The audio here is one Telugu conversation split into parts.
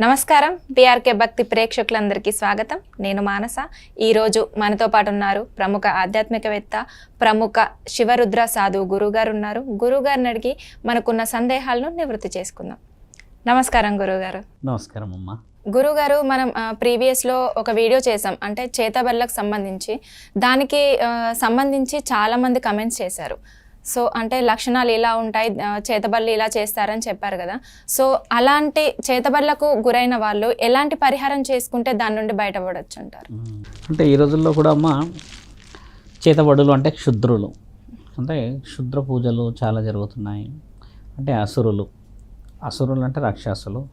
నమస్కారం. బీఆర్కే భక్తి ప్రేక్షకులందరికీ స్వాగతం. నేను మానస. ఈరోజు మనతో పాటు ఉన్నారు ప్రముఖ ఆధ్యాత్మికవేత్త ప్రముఖ శివరుద్ర సాధువు గురుగారు ఉన్నారు గురుగారిని అడిగి మనకున్న సందేహాలను నివృత్తి చేసుకుందాం. నమస్కారం గురుగారు. నమస్కారం అమ్మా. గురుగారు మనం ప్రీవియస్లో ఒక వీడియో చేసాం అంటే చేతబళ్ళకు సంబంధించి. దానికి సంబంధించి చాలామంది కమెంట్స్ చేశారు. సో అంటే లక్షణాలు ఇలా ఉంటాయి చేతబడులు ఇలా చేస్తారని చెప్పారు కదా. సో అలాంటి చేతబడులకు గురైన వాళ్ళు ఎలాంటి పరిహారం చేసుకుంటే దాని నుండి బయటపడొచ్చు అంటారు అంటే ఈ రోజుల్లో కూడా అమ్మ చేతబడులు అంటే క్షుద్రులు. అంటే క్షుద్ర పూజలు చాలా జరుగుతున్నాయి. అంటే అసురులు. అసురులు అంటే రాక్షసులు.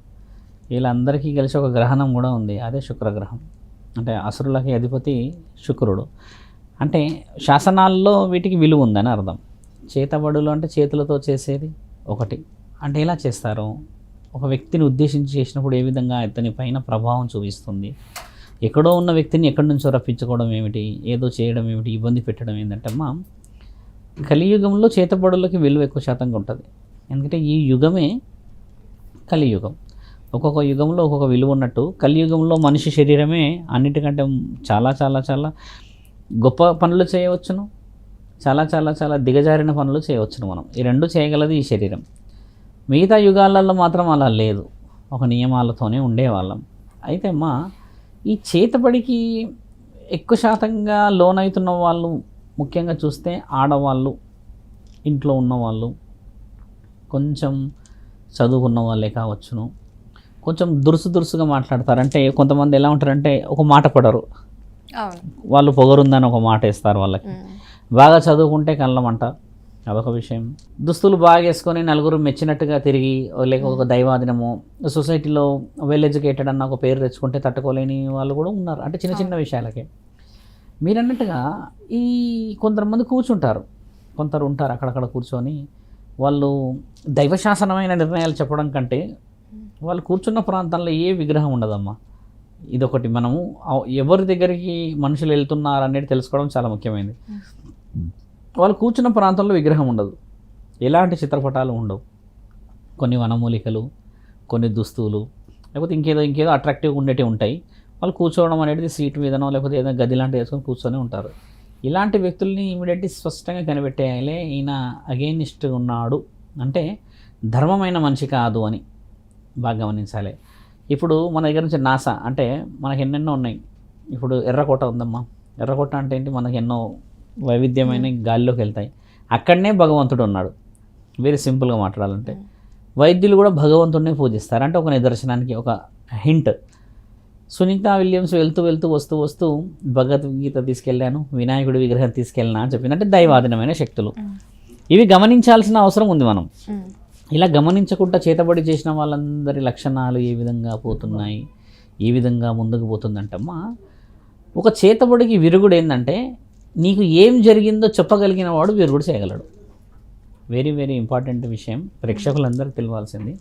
వీళ్ళందరికీ కలిసి ఒక గ్రహణం కూడా ఉంది. అదే శుక్రగ్రహం. అంటే అసురులకి అధిపతి శుక్రుడు. అంటే శాసనాల్లో వీటికి విలువ ఉందని అర్థం. చేతబడులు అంటే చేతులతో చేసేది ఒకటి. అంటే ఎలా చేస్తారు? ఒక వ్యక్తిని ఉద్దేశించి చేసినప్పుడు ఏ విధంగా ఇతని పైన ప్రభావం చూపిస్తుంది? ఎక్కడో ఉన్న వ్యక్తిని ఎక్కడి నుంచో రప్పించుకోవడం ఏమిటి? ఏదో చేయడం ఏమిటి? ఇబ్బంది పెట్టడం ఏంటంటే అమ్మా కలియుగంలో చేతబడులకి విలువ ఎక్కువ శాతంగా ఉంటుంది. ఎందుకంటే ఈ యుగమే కలియుగం. ఒక్కొక్క యుగంలో ఒక్కొక్క విలువ ఉన్నట్టు కలియుగంలో మనిషి శరీరమే అన్నిటికంటే చాలా చాలా చాలా గొప్ప పనులు చేయవచ్చును. చాలా చాలా చాలా దిగజారిన పనులు చేయవచ్చును మనం. ఈ రెండు చేయగలది ఈ శరీరం. మిగతా యుగాలలో మాత్రం అలా లేదు. ఒక నియమాలతోనే ఉండేవాళ్ళం. అయితే అమ్మా ఈ చేతబడికి ఎక్కువ శాతంగా లోన్ అవుతున్న వాళ్ళు ముఖ్యంగా చూస్తే ఆడవాళ్ళు ఇంట్లో ఉన్నవాళ్ళు కొంచెం చదువుకున్న వాళ్ళే కావచ్చును. కొంచెం దురుసు దురుసుగా మాట్లాడతారు. అంటే కొంతమంది ఎలా ఉంటారంటే ఒక మాట పడరు. వాళ్ళు పొగరుందని ఒక మాట వేస్తారు వాళ్ళకి. బాగా చదువుకుంటే కళ్ళమంట. అదొక విషయం. దుస్తులు బాగా వేసుకొని నలుగురు మెచ్చినట్టుగా తిరిగి లేక ఒక దైవాదినము సొసైటీలో వెల్ ఎడ్యుకేటెడ్ అన్న ఒక పేరు తెచ్చుకుంటే తట్టుకోలేని వాళ్ళు కూడా ఉన్నారు. అంటే చిన్న చిన్న విషయాలకే. మీరు అన్నట్టుగా ఈ కొంతమంది కూర్చుంటారు. కొందరు ఉంటారు అక్కడక్కడ కూర్చొని. వాళ్ళు దైవశాసనమైన నిర్ణయాలు చెప్పడం కంటే వాళ్ళు కూర్చున్న ప్రాంతంలో ఏ విగ్రహం ఉండదమ్మా. ఇదొకటి మనము ఎవరి దగ్గరికి మనుషులు వెళ్తున్నారు అనేది తెలుసుకోవడం చాలా ముఖ్యమైనది. వాళ్ళు కూర్చున్న ప్రాంతంలో విగ్రహం ఉండదు. ఎలాంటి చిత్రపటాలు ఉండవు. కొన్ని వనమూలికలు కొన్ని దుస్తులు లేకపోతే ఇంకేదో ఇంకేదో అట్రాక్టివ్గా ఉండేటివి ఉంటాయి. వాళ్ళు కూర్చోవడం అనేది సీట్ మీదనో లేకపోతే ఏదైనా గది లాంటివి వేసుకొని కూర్చొని ఉంటారు. ఇలాంటి వ్యక్తుల్ని ఇమీడియట్లీ స్పష్టంగా కనిపెట్టేయాలే. ఈయన అగెయినిస్ట్ ఉన్నాడు అంటే ధర్మమైన మనిషి కాదు అని బాగా గమనించాలి. ఇప్పుడు మన దగ్గర నుంచి నాసా అంటే మనకు ఎన్నెన్నో ఉన్నాయి. ఇప్పుడు ఎర్రకోట ఉందమ్మా. ఎర్రకోట అంటే ఏంటి? మనకి ఎన్నో వైవిధ్యమైన గాలిలోకి వెళ్తాయి. అక్కడనే భగవంతుడు ఉన్నాడు. వెరీ సింపుల్గా మాట్లాడాలంటే. వైద్యులు కూడా భగవంతుడిని పూజిస్తారు. అంటే ఒక నిదర్శనానికి ఒక హింట్ సునీత విలియమ్స్ వెళ్తూ వెళ్తూ వస్తూ వస్తూ భగవద్గీత తీసుకెళ్ళాను వినాయకుడి విగ్రహం తీసుకెళ్ళినా అని చెప్పింది. అంటే దైవాధీనమైన శక్తులు. ఇవి గమనించాల్సిన అవసరం ఉంది మనం. ఇలా గమనించకుండా చేతబడి చేసిన వాళ్ళందరి లక్షణాలు ఏ విధంగా పోతున్నాయి ఏ విధంగా ముందుకు పోతుందంటమ్మా ఒక చేతబడికి విరుగుడు ఏంటంటే నీకు ఏం జరిగిందో చెప్పగలిగిన వాడు విరుగుడు చేయగలడు. వెరీ వెరీ ఇంపార్టెంట్ విషయం. ప్రేక్షకులందరూ తెలియాల్సింది.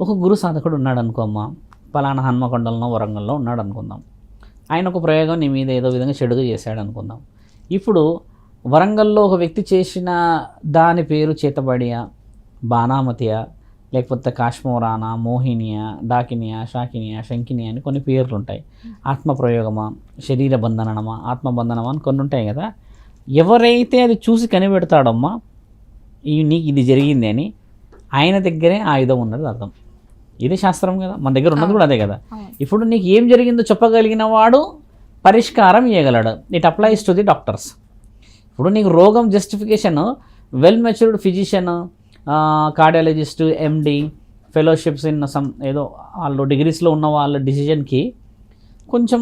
ఒక గురు సాధకుడు ఉన్నాడు అనుకో అమ్మ పలానా హన్మకొండలనో వరంగల్లో ఉన్నాడు అనుకుందాం. ఆయన ఒక ప్రయోగం నీ మీద ఏదో విధంగా చెడుగా చేశాడు అనుకుందాం. ఇప్పుడు వరంగల్లో ఒక వ్యక్తి చేసిన దాని పేరు చేతబడియా బాణామతియా లేకపోతే కాశ్మోరానా మోహినియా డాకినియా షాకినియా శంకినియా అని కొన్ని పేర్లు ఉంటాయి ఆత్మప్రయోగమా శరీర బంధనమా ఆత్మబంధనమా అని కొన్ని ఉంటాయి కదా. ఎవరైతే అది చూసి కనిపెడతాడమ్మా ఈ నీకు ఇది జరిగింది అని ఆయన దగ్గరే ఆయుధం ఉన్నది అర్థం. ఇది శాస్త్రం కదా మన దగ్గర ఉన్నది కూడా అదే కదా. ఇప్పుడు నీకు ఏం జరిగిందో చెప్పగలిగిన వాడు పరిష్కారం ఇవ్వగలడు it applies to the doctors ఇప్పుడు నీకు రోగం justification well matured physician cardiologist MD fellowships in some ఏదో వాళ్ళు డిగ్రీస్లో ఉన్న వాళ్ళ డిసిజన్కి కొంచెం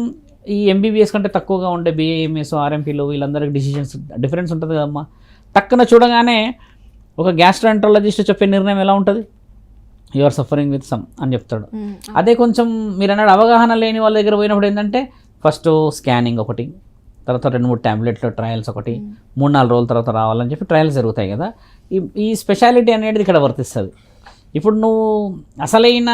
ఈ ఎంబీబీఎస్ కంటే తక్కువగా ఉండే బీఏఎంఎస్ ఆర్ఎంపీలు వీళ్ళందరికీ డిసిజన్స్ డిఫరెన్స్ ఉంటుంది కదమ్మా. టక్కున చూడగానే ఒక గ్యాస్ట్రాంట్రాలజిస్ట్ చెప్పే నిర్ణయం ఎలా ఉంటుంది? You are suffering with some అని చెప్తాడు. అదే కొంచెం మీరు అన్నాడు అవగాహన లేని వాళ్ళ దగ్గర పోయినప్పుడు ఏంటంటే ఫస్ట్ స్కానింగ్ ఒకటి తర్వాత రెండు మూడు ట్యాబ్లెట్లు ట్రయల్స్ ఒకటి మూడు నాలుగు రోజుల తర్వాత రావాలని చెప్పి ట్రయల్స్ జరుగుతాయి కదా. ఈ ఈ స్పెషాలిటీ అనేది ఇక్కడ వర్తిస్తుంది. ఇప్పుడు నువ్వు అసలైన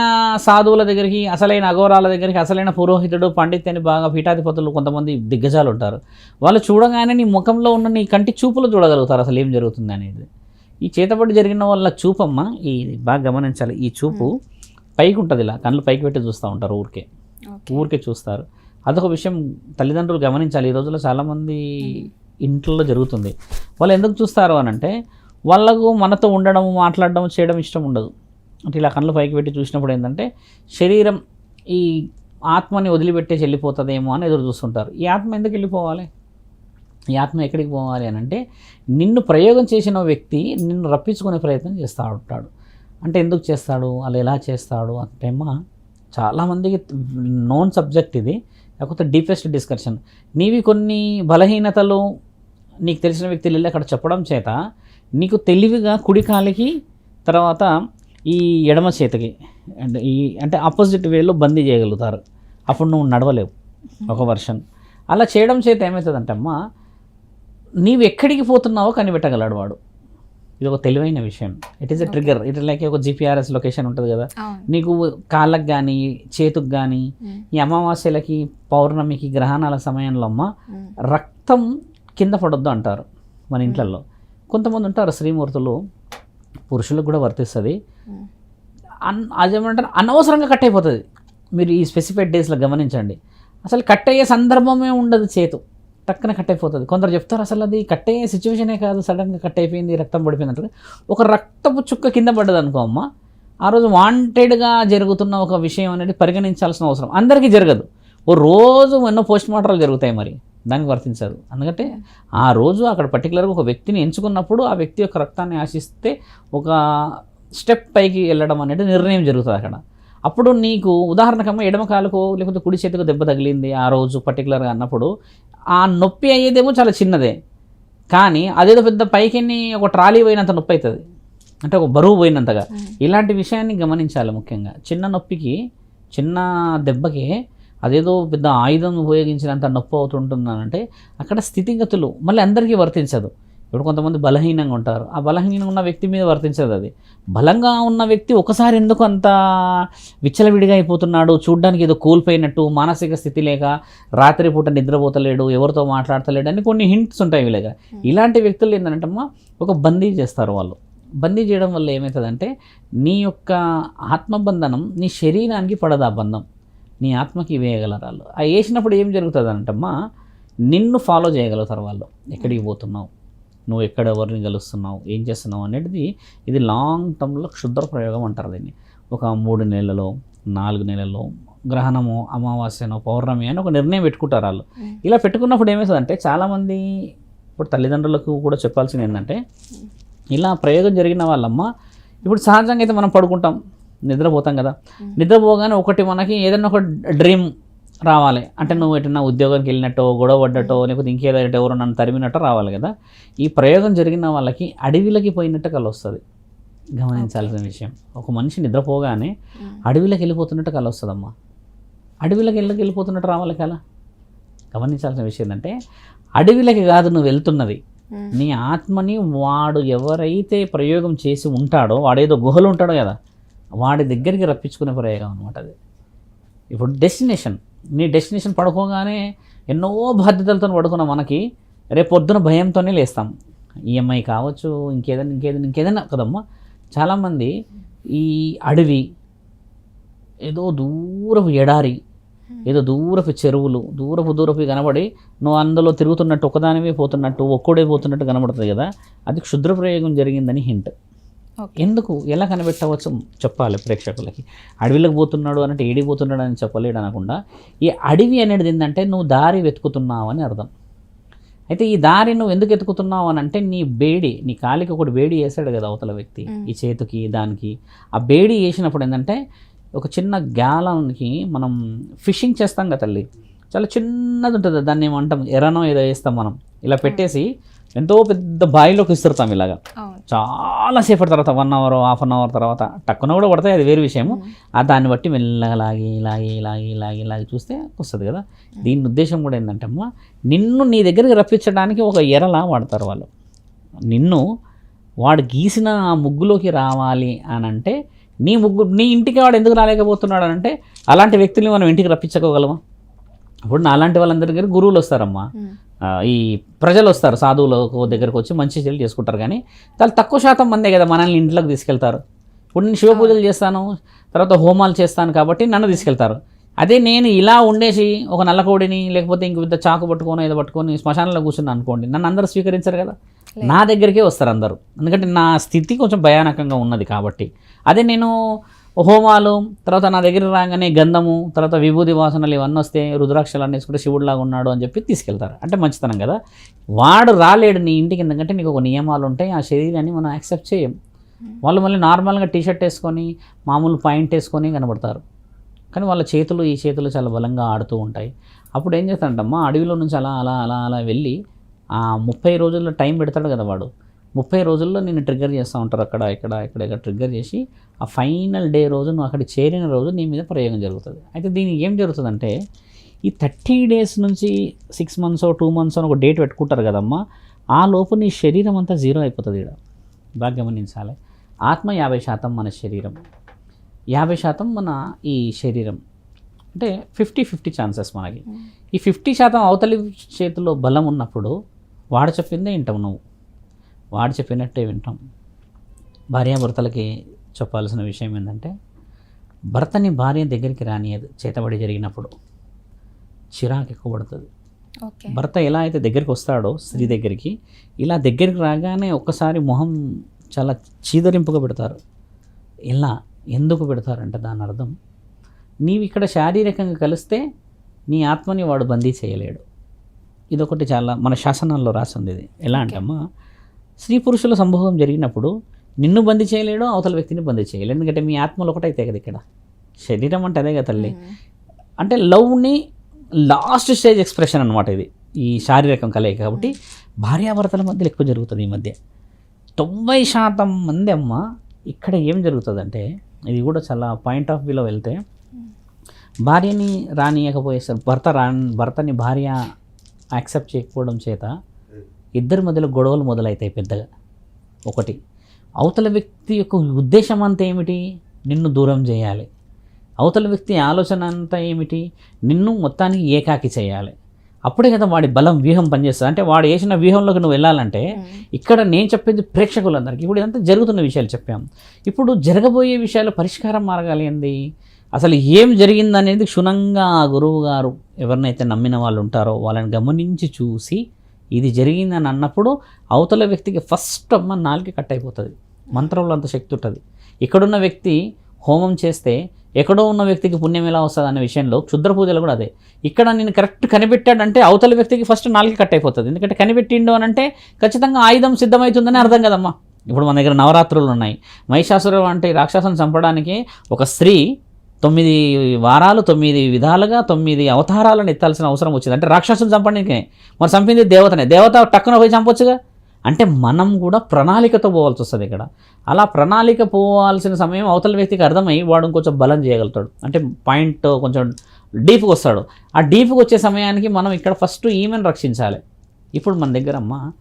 సాధువుల దగ్గరికి అసలైన అఘోరాల దగ్గరికి అసలైన పురోహితుడు పండిత్ అని బాగా పీఠాధిపతులు కొంతమంది దిగ్గజాలు ఉంటారు వాళ్ళు చూడగానే నీ ముఖంలో ఉన్న నీ కంటి చూపులు చూడగలుగుతారు. అసలు ఏం జరుగుతుంది అనేది. ఈ చేతబడి జరిగిన వాళ్ళ చూపమ్మ ఈ బాగా గమనించాలి ఈ చూపు పైకి ఉంటుంది ఇలా కళ్ళు పైకి పెట్టి చూస్తూ ఉంటారు ఊరికే. ఊరికే చూస్తారు. అదొక విషయం తల్లిదండ్రులు గమనించాలి. ఈ రోజుల్లో చాలామంది ఇంట్లో జరుగుతుంది. వాళ్ళు ఎందుకు చూస్తారు అని అంటే వాళ్ళకు మనతో ఉండడం మాట్లాడడం చేయడం ఇష్టం ఉండదు. అంటే ఇలా కళ్ళు పైకి పెట్టి చూసినప్పుడు ఏంటంటే శరీరం ఈ ఆత్మని వదిలిపెట్టేసి వెళ్ళిపోతుందేమో అని ఎదురు చూస్తుంటారు. ఈ ఆత్మ ఎందుకు వెళ్ళిపోవాలి? ఈ ఆత్మ ఎక్కడికి పోవాలి అని అంటే నిన్ను ప్రయోగం చేసిన వ్యక్తి నిన్ను రప్పించుకునే ప్రయత్నం చేస్తూ ఉంటాడు. అంటే ఎందుకు చేస్తాడు? వాళ్ళు ఎలా చేస్తాడు? అంటే అమ్మా చాలామందికి నోన్ సబ్జెక్ట్ ఇది కాకపోతే డీపెస్ట్ డిస్కషన్ నీవి కొన్ని బలహీనతలు నీకు తెలిసిన వ్యక్తులు వెళ్ళి అక్కడ చెప్పడం చేత నీకు తెలివిగా కుడి కాలికి తర్వాత ఈ ఎడమ చేతికి అంటే ఈ అంటే ఆపోజిట్ వేలో బందీ చేయగలుగుతారు. అప్పుడు నువ్వు నడవలేవు ఒక వర్షన్. అలా చేయడం చేత ఏమవుతుందంటే అమ్మా నీవు ఎక్కడికి పోతున్నావో కనిపెట్టగలడు వాడు. ఇది ఒక తెలివైన విషయం. It is a trigger it like ఒక జిపిఆర్ఎస్ లొకేషన్ ఉంటుంది కదా. నీకు కాళ్ళకు కానీ చేతుకు కానీ ఉమ్, ఈ అమావాస్యలకి పౌర్ణమికి గ్రహణాల సమయంలో అమ్మ ఉమ్, రక్తం కింద పడొద్దు అంటారు మన ఇంట్లలో కొంతమంది ఉంటారు శ్రీమూర్తులు పురుషులకు కూడా వర్తిస్తుంది. అన్ అదేమంటారు అనవసరంగా కట్ అయిపోతుంది. మీరు ఈ స్పెసిఫైడ్ డేస్లో గమనించండి. అసలు కట్ అయ్యే సందర్భమే ఉండదు చేతు. టక్కున కట్ అయిపోతుంది. కొందరు చెప్తారు అసలు అది కట్ అయ్యే సిచ్యువేషనే కాదు. సడన్గా కట్ అయిపోయింది రక్తం పడిపోయింది అంటే ఒక రక్తపు చుక్క కింద పడ్డది అనుకో అమ్మ. ఆ రోజు వాంటెడ్గా జరుగుతున్న ఒక విషయం అనేది పరిగణించాల్సిన అవసరం. అందరికీ జరగదు. ఓ రోజు ఎన్నో పోస్ట్ మార్టాలు జరుగుతాయి మరి. దానికి వర్తించదు. ఎందుకంటే ఆ రోజు అక్కడ పర్టికులర్గా ఒక వ్యక్తిని ఎంచుకున్నప్పుడు ఆ వ్యక్తి యొక్క రక్తాన్ని ఆశిస్తే ఒక స్టెప్ పైకి వెళ్ళడం అనేది నిర్ణయం జరుగుతుంది అక్కడ. అప్పుడు నీకు ఉదాహరణకమ్మ ఎడమ కాలుకో లేకపోతే కుడి చేతికో దెబ్బ తగిలింది ఆ రోజు పర్టికులర్గా అన్నప్పుడు ఆ నొప్పి అయ్యేదేమో చాలా చిన్నదే. కానీ అదేదో పెద్ద పైకి ఒక ట్రాలీ పోయినంత నొప్పి అవుతుంది. అంటే ఒక బరువు పోయినంతగా. ఇలాంటి విషయాన్ని గమనించాలి ముఖ్యంగా. చిన్న నొప్పికి చిన్న దెబ్బకి అదేదో పెద్ద ఆయుధం ఉపయోగించినంత నొప్పి అవుతుంటుందనంటే అక్కడ స్థితిగతులు మళ్ళీ అందరికీ వర్తించదు. ఇప్పుడు కొంతమంది బలహీనంగా ఉంటారు. ఆ బలహీనంగా ఉన్న వ్యక్తి మీద వర్తించదు అది. బలంగా ఉన్న వ్యక్తి ఒకసారి ఎందుకు అంత విచ్చలవిడిగా అయిపోతున్నాడు? చూడ్డానికి ఏదో కోల్పోయినట్టు మానసిక స్థితి లేక రాత్రిపూట నిద్రపోతలేడు ఎవరితో మాట్లాడతలేడు అని కొన్ని హింట్స్ ఉంటాయి వీళ్ళగా ఇలాంటి వ్యక్తులు ఏంటంటే ఒక బందీ చేస్తారు వాళ్ళు. బందీ చేయడం వల్ల ఏమవుతుందంటే నీ యొక్క ఆత్మబంధనం నీ శరీరానికి పడదు ఆ బంధం. నీ ఆత్మకి వేయగలరు వాళ్ళు? ఆ వేసినప్పుడు ఏం జరుగుతుంది అంటమ్మా నిన్ను ఫాలో చేయగలుగుతారు వాళ్ళు. ఎక్కడికి పోతున్నావు? నువ్వు ఎక్కడ ఎవరిని కలుస్తున్నావు ఏం చేస్తున్నావు అనేది ఇది లాంగ్ టర్మ్లో క్షుద్ర ప్రయోగం అంటారు దీన్ని. ఒక మూడు నెలలలో నాలుగు నెలల్లో గ్రహణము అమావాస్యనో పౌర్ణమి అని ఒక నిర్ణయం పెట్టుకుంటారు వాళ్ళు. ఇలా పెట్టుకున్నప్పుడు ఏమవుతుందంటే చాలామంది ఇప్పుడు తల్లిదండ్రులకు కూడా చెప్పాల్సింది ఏంటంటే ఇలా ప్రయోగం జరిగిన వాళ్ళమ్మ ఇప్పుడు సహజంగా అయితే మనం పడుకుంటాం. నిద్రపోతాం కదా. నిద్రపోగానే ఒకటి మనకి ఏదైనా ఒక డ్రీమ్ రావాలి. అంటే నువ్వు ఎటన్నా ఉద్యోగానికి వెళ్ళినట్టో గొడవ పడ్డట్టో లేకపోతే ఇంకేదో ఎవరో నన్ను తరిమినట్టో రావాలి కదా. ఈ ప్రయోగం జరిగిన వాళ్ళకి అడవిలకి పోయినట్టు కల వస్తుంది గమనించాల్సిన విషయం. ఒక మనిషి నిద్రపోగానే. అడవిలోకి వెళ్ళిపోతున్నట్టు కల వస్తుందమ్మా అడవిలోకి వెళ్ళకి వెళ్ళిపోతున్నట్టు రావాలి కల గమనించాల్సిన విషయం ఏంటంటే అడవిలోకి కాదు నువ్వు వెళ్తున్నది. నీ ఆత్మని వాడు ఎవరైతే ప్రయోగం చేసి ఉంటాడో వాడేదో గుహలు ఉంటాడో కదా. వాడి దగ్గరికి రప్పించుకునే ప్రయోగం అనమాట అది. ఇప్పుడు డెస్టినేషన్ నీ డెస్టినేషన్ పడుకోగానే ఎన్నో బాధ్యతలతో పడుకున్న మనకి రేపు పొద్దున భయంతోనే లేస్తాం. ఈఎంఐ కావచ్చు ఇంకేదైనా ఇంకేదైనా ఇంకేదైనా కదమ్మా. చాలామంది ఈ అడవి ఏదో దూరపు ఎడారి ఏదో దూరపు చెరువులు దూరపు దూరపు కనబడి నువ్వు అందులో తిరుగుతున్నట్టు ఒకదానివే పోతున్నట్టు ఒక్కడే పోతున్నట్టు కనబడుతుంది కదా. అది క్షుద్ర ప్రయోగం జరిగిందని హింట్ ఎందుకు? ఎలా కనిపెట్టవచ్చు? చెప్పాలి ప్రేక్షకులకి. అడవిలోకి పోతున్నాడు అంటే ఏడికి పోతున్నాడు అని చెప్పలేడు అనకుండా ఈ అడవి అనేది ఏంటంటే నువ్వు దారి వెతుకుతున్నావు అని అర్థం. అయితే ఈ దారి నువ్వు ఎందుకు వెతుకుతున్నావు అని అంటే నీ బేడి నీ కాలికి ఒకటి బేడి వేసాడు కదా అవతల వ్యక్తి. ఈ చేతికి దానికి. ఆ బేడి వేసినప్పుడు ఏంటంటే ఒక చిన్న గ్యాలన్కి మనం ఫిషింగ్ చేస్తాం కదా తల్లి. చాలా చిన్నది ఉంటుంది. దాన్ని ఏమంటాం? ఎర్రనో ఏదో వేస్తాం మనం. ఇలా పెట్టేసి ఎంతో పెద్ద బావిలోకి ఇస్తుంటాం ఇలాగా అవును. చాలా సేపటి తర్వాత one hour half an hour తర్వాత టక్కున కూడా పడతాయి అది వేరే విషయము. ఆ దాన్ని బట్టి మెల్లగా లాగి లాగి లాగి లాగి లాగి చూస్తే వస్తుంది కదా. దీని ఉద్దేశం కూడా ఏంటంటే అమ్మా నిన్ను నీ దగ్గరికి రప్పించడానికి ఒక ఎరలా వాడతారు వాళ్ళు. నిన్ను వాడు గీసిన ఆ ముగ్గులోకి రావాలి అని అంటే నీ ముగ్గు నీ ఇంటికి వాడు ఎందుకు రాలేకపోతున్నాడు అని అంటే అలాంటి వ్యక్తుల్ని మనం ఇంటికి రప్పించుకోగలమా? ఇప్పుడు నా అలాంటి వాళ్ళందరి దగ్గర గురువులు వస్తారమ్మా. ఈ ప్రజలు వస్తారు సాధువుల దగ్గరకు వచ్చి మంచి చెల్లి చేసుకుంటారు కానీ చాలా తక్కువ శాతం మందే కదా మనల్ని ఇంట్లోకి తీసుకెళ్తారు. ఇప్పుడు నేను శివ పూజలు చేస్తాను తర్వాత హోమాలు చేస్తాను కాబట్టి నన్ను తీసుకెళ్తారు. అదే నేను ఇలా ఉండేసి ఒక నల్లకోడిని లేకపోతే ఇంక ఇంత చాకు పట్టుకొని ఏదో పట్టుకొని శ్మశానంలో కూర్చున్నాను అనుకోండి నన్ను అందరూ స్వీకరించరు కదా. నా దగ్గరికే వస్తారు అందరూ. ఎందుకంటే నా స్థితి కొంచెం భయానకంగా ఉన్నది కాబట్టి. అదే నేను హోమాలు తర్వాత నా దగ్గర రాగానే గంధము తర్వాత విభూతి వాసనలు ఇవన్నీ వస్తే రుద్రాక్షలు అన్నీ వేసుకుంటే శివుడిలాగా ఉన్నాడు అని చెప్పి తీసుకెళ్తారు. అంటే మంచితనం కదా. వాడు రాలేడు నీ ఇంటికి ఎందుకంటే నీకు ఒక నియమాలు ఉంటాయి ఆ శరీరాన్ని మనం యాక్సెప్ట్ చేయం వాళ్ళు మళ్ళీ నార్మల్గా టీ షర్ట్ వేసుకొని మామూలు పాయింట్ వేసుకొని కనబడతారు. కానీ వాళ్ళ చేతులు ఈ చేతులు చాలా బలంగా ఆడుతూ ఉంటాయి. అప్పుడు ఏం చేస్తాడంటమ్మా అడవిలో నుంచి అలా అలా అలా అలా వెళ్ళి ఆ ముప్పై రోజుల్లో టైం పెడతాడు కదా వాడు. ముప్పై రోజుల్లో నేను ట్రిగ్గర్ చేస్తూ ఉంటారు అక్కడ ఇక్కడ ఇక్కడ ఇక్కడ ట్రిగ్గర్ చేసి ఆ ఫైనల్ డే రోజు నువ్వు అక్కడ చేరిన రోజు నీ మీద ప్రయోగం జరుగుతుంది. అయితే దీనికి ఏం జరుగుతుందంటే ఈ థర్టీ డేస్ నుంచి సిక్స్ మంత్స్ టూ మంత్స్ అని ఒక డేట్ పెట్టుకుంటారు కదమ్మా ఆ లోపు నీ శరీరం అంతా జీరో అయిపోతుంది ఇక్కడ బాగా గమనించాలి ఆత్మ యాభై శాతం మన శరీరం. యాభై శాతం మన ఈ శరీరం. అంటే ఫిఫ్టీ ఫిఫ్టీ ఛాన్సెస్ మనకి. ఈ ఫిఫ్టీ శాతం అవతలి చేతిలో బలం ఉన్నప్పుడు వాడు చెప్పిందే వింటావు నువ్వు. వాడు చెప్పినట్టే వింటాం. భార్యాభర్తలకి చెప్పాల్సిన విషయం ఏంటంటే భర్తని భార్య దగ్గరికి రానియదు చేతబడి జరిగినప్పుడు. చిరాకు ఎక్కువ పడుతుంది. భర్త ఎలా అయితే దగ్గరికి వస్తాడో స్త్రీ దగ్గరికి ఇలా దగ్గరికి రాగానే ఒక్కసారి మొహం చాలా చీదరింపుగా పెడతారు. ఇలా ఎందుకు పెడతారంటే దాని అర్థం నీవు ఇక్కడ శారీరకంగా కలిస్తే నీ ఆత్మని వాడు బందీ చేయలేడు. ఇదొకటి చాలా మన శాసనాల్లో రాసింది ఇది. ఎలా అంటే అమ్మా స్త్రీ పురుషుల సంభోగం జరిగినప్పుడు నిన్ను బందీ చేయలేడు అవతల వ్యక్తిని బందీ చేయలేడు. ఎందుకంటే మీ ఆత్మలు ఒకటైతే కదా ఇక్కడ. శరీరం అంటే అదే కదా తల్లి. అంటే లవ్ని లాస్ట్ స్టేజ్ ఎక్స్ప్రెషన్ అనమాట ఇది. ఈ శారీరకం కలయిక కాబట్టి భార్యాభర్తల మధ్యలో ఎక్కువ జరుగుతుంది ఈ మధ్య. తొంభై శాతం మంది అమ్మ ఇక్కడ ఏం జరుగుతుందంటే ఇది కూడా చాలా పాయింట్ ఆఫ్ వ్యూలో వెళ్తే భార్యని రానియకపోయేసరి భర్త రా భర్తని భార్య యాక్సెప్ట్ చేయకపోవడం చేత ఇద్దరి మధ్యలో గొడవలు మొదలవుతాయి పెద్దగా. ఒకటి అవతల వ్యక్తి యొక్క ఉద్దేశం అంతా ఏమిటి? నిన్ను దూరం చేయాలి. అవతల వ్యక్తి ఆలోచన అంతా ఏమిటి? నిన్ను మొత్తానికి ఏకాకి చేయాలి. అప్పుడే కదా వాడి బలం వ్యూహం పనిచేస్తుంది. అంటే వాడు వేసిన వ్యూహంలోకి నువ్వు వెళ్ళాలంటే ఇక్కడ నేను చెప్పేది ప్రేక్షకులందరికీ ఇప్పుడు ఇదంతా జరుగుతున్న విషయాలు చెప్పాం. ఇప్పుడు జరగబోయే విషయాలు పరిష్కారం మార్గాలు ఏంది? అసలు ఏం జరిగిందనేది క్షుణ్ణంగా ఆ గురువు గారు ఎవరినైతే నమ్మిన వాళ్ళు ఉంటారో వాళ్ళని గమనించి చూసి ఇది జరిగిందని అన్నప్పుడు అవతల వ్యక్తికి ఫస్ట్ అమ్మ నాలుగు కట్ అయిపోతుంది. మంత్రంలో అంత శక్తి ఉంటుంది. ఇక్కడున్న వ్యక్తి హోమం చేస్తే ఎక్కడో ఉన్న వ్యక్తికి పుణ్యం ఎలా వస్తుంది అనే విషయంలో క్షుద్ర పూజలు కూడా అదే. ఇక్కడ నేను కరెక్ట్ కనిపెట్టాడంటే అవతల వ్యక్తికి ఫస్ట్ నాలుగు కట్ అయిపోతుంది. ఎందుకంటే కనిపెట్టిండు అని అంటే ఖచ్చితంగా ఆయుధం సిద్ధమవుతుందని అర్థం కదమ్మా. ఇప్పుడు మన దగ్గర నవరాత్రులు ఉన్నాయి. మహిషాసురం అంటే రాక్షసుని చంపడానికి ఒక స్త్రీ తొమ్మిది వారాలు తొమ్మిది విధాలుగా తొమ్మిది అవతారాలను ఎత్తాల్సిన అవసరం వచ్చింది. అంటే రాక్షసుని చంపడానికి. మరి చంపింది దేవతనే. దేవత టక్కున పోయి చంపొచ్చుగా? అంటే మనం కూడా ప్రణాళికతో పోవాల్సి వస్తుంది ఇక్కడ. అలా ప్రణాళిక పోవాల్సిన సమయం అవతల వ్యక్తికి అర్థమై వాడు కొంచెం బలం చేయగలుగుతాడు. అంటే పాయింట్ కొంచెం డీప్గా వస్తాడు. ఆ డీప్కి వచ్చే సమయానికి మనం ఇక్కడ ఫస్ట్ ఈమెను రక్షించాలి. ఇప్పుడు మన దగ్గర అమ్మ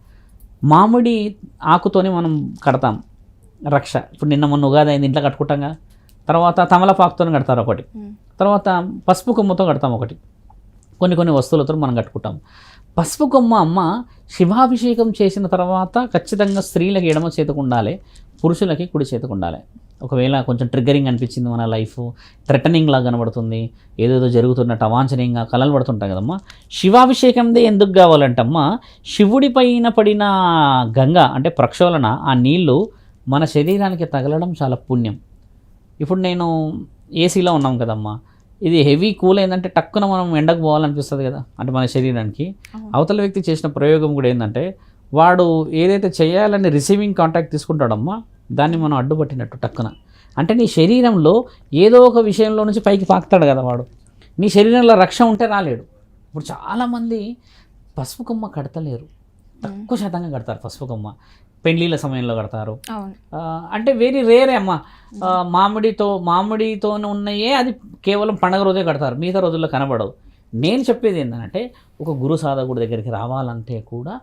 మామిడి ఆకుతోనే మనం కడతాం రక్ష. ఇప్పుడు నిన్న మొన్న ఉగాది అయింది ఇంట్లో కట్టుకుంటాంగా? తర్వాత తమలపాకుతో కడతారు ఒకటి. తర్వాత పసుపు కొమ్మతో కడతాం ఒకటి. కొన్ని కొన్ని వస్తువులతో మనం కట్టుకుంటాం. పసుపు కొమ్మ అమ్మ శివాభిషేకం చేసిన తర్వాత ఖచ్చితంగా స్త్రీలకి ఎడమ చేతికి ఉండాలి పురుషులకి కుడి చేతికి ఉండాలి. ఒకవేళ కొంచెం ట్రిగ్గరింగ్ అనిపించింది మన లైఫ్ థ్రెటనింగ్ లాగా కనబడుతుంది ఏదేదో జరుగుతున్నట్టు అవాంఛనీయంగా కలలు పడుతుంటాయి కదమ్మా. శివాభిషేకందే ఎందుకు కావాలంటమ్మా శివుడి పైన పడిన గంగ అంటే ప్రక్షాళన ఆ నీళ్ళు మన శరీరానికి తగలడం చాలా పుణ్యం. ఇప్పుడు నేను ఏసీలో ఉన్నాం కదమ్మా. ఇది హెవీ కూల్ ఏంటంటే టక్కున మనం ఎండకు పోవాలనిపిస్తుంది కదా అంటే మన శరీరానికి. అవతల వ్యక్తి చేసిన ప్రయోగం కూడా ఏంటంటే వాడు ఏదైతే చేయాలని రిసీవింగ్ కాంటాక్ట్ తీసుకుంటాడమ్మా దాన్ని మనం అడ్డుపట్టినట్టు టక్కున. అంటే నీ శరీరంలో ఏదో ఒక విషయంలో నుంచి పైకి పాకుతాడు కదా వాడు. నీ శరీరంలో రక్ష ఉంటే రాలేడు. ఇప్పుడు చాలామంది పసుపు కొమ్మ కడతలేరు. తక్కువ శాతంగా కడతారు పసుపు కొమ్మ. పెళ్ళిళ్ళ సమయంలో కడతారు. అంటే వెరీ రేరే అమ్మ. మామిడితో మామిడితో ఉన్నాయే అది కేవలం పండగ రోజే కడతారు. మిగతా రోజుల్లో కనబడవు. నేను చెప్పేది ఏంటంటే ఒక గురు సాధకుడి దగ్గరికి రావాలంటే కూడా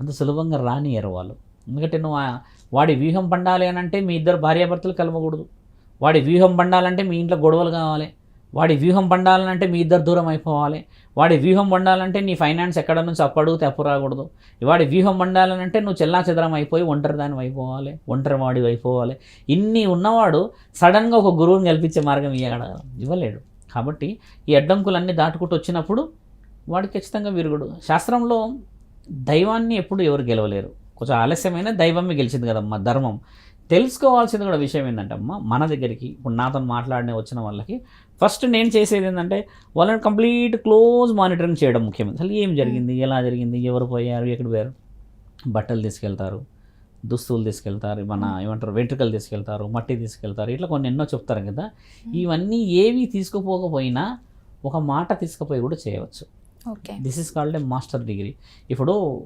అంత సులభంగా రానియరు వాళ్ళు. ఎందుకంటే నువ్వు వాడి వ్యూహం పండాలి అని అంటే మీ ఇద్దరు భార్యాభర్తలు కలవకూడదు. వాడి వ్యూహం పండాలంటే మీ ఇంట్లో గొడవలు కావాలి. వాడి వ్యూహం పండాలంటే మీ ఇద్దరు దూరం అయిపోవాలి. వాడి వ్యూహం పండాలంటే నీ ఫైనాన్స్ ఎక్కడ నుంచి అప్పడు అడిగితే రాకూడదు. వాడి వ్యూహం పండాలంటే నువ్వు చెల్లా చెదరం అయిపోయి ఒంటరిదాని అయిపోవాలి. ఒంటరి వాడి అయిపోవాలి. ఇన్ని ఉన్నవాడు సడన్గా ఒక గురువుని కల్పించే మార్గం ఇవ్వగల ఇవ్వలేడు. కాబట్టి ఈ అడ్డంకులన్నీ దాటుకుంటూ వచ్చినప్పుడు వాడు ఖచ్చితంగా విరుగుడు. శాస్త్రంలో దైవాన్ని ఎప్పుడు ఎవరు గెలవలేరు. కొంచెం ఆలస్యమైన దైవమే గెలిచింది కదమ్మా ధర్మం. తెలుసుకోవాల్సింది కూడా విషయం ఏంటంటే అమ్మ మన దగ్గరికి ఇప్పుడు నాతో మాట్లాడిన వచ్చిన వాళ్ళకి ఫస్ట్ నేను చేసేది ఏంటంటే వాళ్ళని కంప్లీట్ క్లోజ్ మానిటరింగ్ చేయడం ముఖ్యం అసలు ఏం జరిగింది? ఎలా జరిగింది? ఎవరు పోయారు? ఎక్కడ పోయారు? బట్టలు తీసుకెళ్తారు దుస్తులు తీసుకెళ్తారు మన ఏమంటారు వెంట్రుకలు తీసుకెళ్తారు మట్టి తీసుకెళ్తారు ఇట్లా కొన్ని ఎన్నో చెప్తారు కదా. ఇవన్నీ ఏవి తీసుకుపోకపోయినా ఒక మాట తీసుకుపోయి కూడా చేయవచ్చు. Okay. This is called a master degree ఇప్పుడు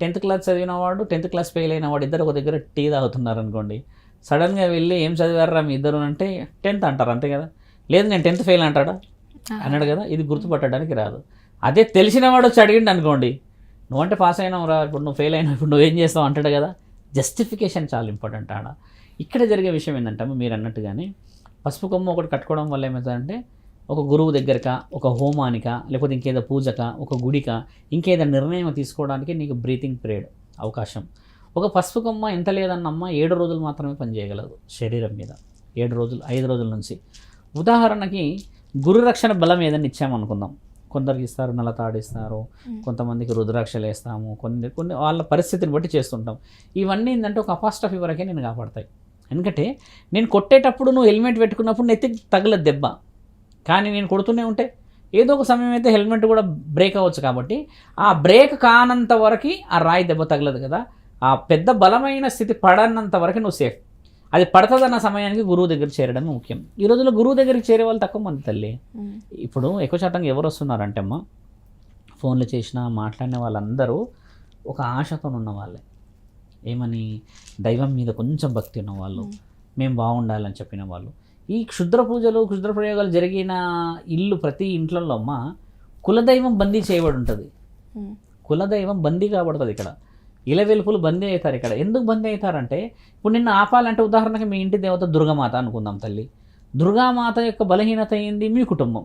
టెన్త్ క్లాస్ చదివిన వాడు టెన్త్ క్లాస్ ఫెయిల్ అయిన వాడు ఇద్దరు ఒక దగ్గర టీ తాగుతున్నారు అనుకోండి. సడన్గా వెళ్ళి ఏం చదివారా మీ ఇద్దరు అంటే టెన్త్ అంటారు అంతే కదా? లేదు నేను టెన్త్ ఫెయిల్ అంటాడా? అన్నాడు కదా ఇది గుర్తుపట్టడానికి రాదు. అదే తెలిసిన వాడు వచ్చి అడిగిండు అనుకోండి నువ్వంటే పాస్ అయినావు రా ఇప్పుడు నువ్వు ఫెయిల్ అయినావు ఇప్పుడు నువ్వేం చేస్తావు? అంటాడు కదా. జస్టిఫికేషన్ చాలా ఇంపార్టెంట్ ఆడ. ఇక్కడ జరిగే విషయం ఏంటంటే మీరు అన్నట్టుగానే పసుపు కొమ్మ ఒకటి కట్టుకోవడం వల్ల ఏమవుతుందంటే ఒక గురువు దగ్గరక ఒక హోమానిక లేకపోతే ఇంకేదో పూజక ఒక గుడిక ఇంకేదో నిర్ణయం తీసుకోవడానికి నీకు బ్రీతింగ్ పీరియడ్ అవకాశం. ఒక పసుపు కొమ్మ ఎంత లేదన్నమ్మ ఏడు రోజులు మాత్రమే పనిచేయగలదు శరీరం మీద. ఏడు రోజులు ఐదు రోజుల నుంచి. ఉదాహరణకి గురు రక్షణ బలం ఏదైనా ఇచ్చామనుకుందాం. కొందరికి ఇస్తారు నల్లతాడు ఇస్తారు కొంతమందికి రుద్రాక్షలు వేస్తాము కొన్ని కొన్ని వాళ్ళ పరిస్థితిని బట్టి చేస్తుంటాం. ఇవన్నీ ఏంటంటే ఒక అపాస్టఫీ వరకే నేను కాపాడతాయి. ఎందుకంటే నేను కొట్టేటప్పుడు నువ్వు హెల్మెట్ పెట్టుకున్నప్పుడు నెత్తికి తగలదు దెబ్బ. కానీ నేను కొడుతూనే ఉంటే. ఏదో ఒక సమయం అయితే హెల్మెట్ కూడా బ్రేక్ అవ్వచ్చు కాబట్టి ఆ బ్రేక్ కానంత వరకు ఆ రాయి దెబ్బ తగలదు కదా. ఆ పెద్ద బలమైన స్థితి పడనంత వరకు నువ్వు సేఫ్. అది పడుతుందన్న సమయానికి గురువు దగ్గర చేరడం ముఖ్యం. ఈ రోజుల్లో గురువు దగ్గరికి చేరే వాళ్ళు తక్కువ మంది తల్లి. ఇప్పుడు ఎక్కువ శాతం ఎవరు వస్తున్నారంటే అమ్మ ఫోన్లు చేసినా మాట్లాడిన వాళ్ళందరూ ఒక ఆశతో ఉన్న వాళ్ళే ఏమని? దైవం మీద కొంచెం భక్తి ఉన్న వాళ్ళు మేము బాగుండాలని చెప్పిన వాళ్ళు. ఈ క్షుద్ర పూజలు క్షుద్ర ప్రయోగాలు జరిగిన ఇల్లు ప్రతి ఇంట్లో అమ్మ కులదైవం బందీ చేయబడి ఉంటుంది. కులదైవం బందీ కాబడుతుంది ఇక్కడ. ఇలవెలుపులు బందీ అవుతారు ఇక్కడ. ఎందుకు బందీ అవుతారంటే ఇప్పుడు నిన్ను ఆపాలంటే ఉదాహరణకి మీ ఇంటి దేవత దుర్గమాత అనుకుందాం తల్లి. దుర్గామాత యొక్క బలహీనత ఏంది? మీ కుటుంబం.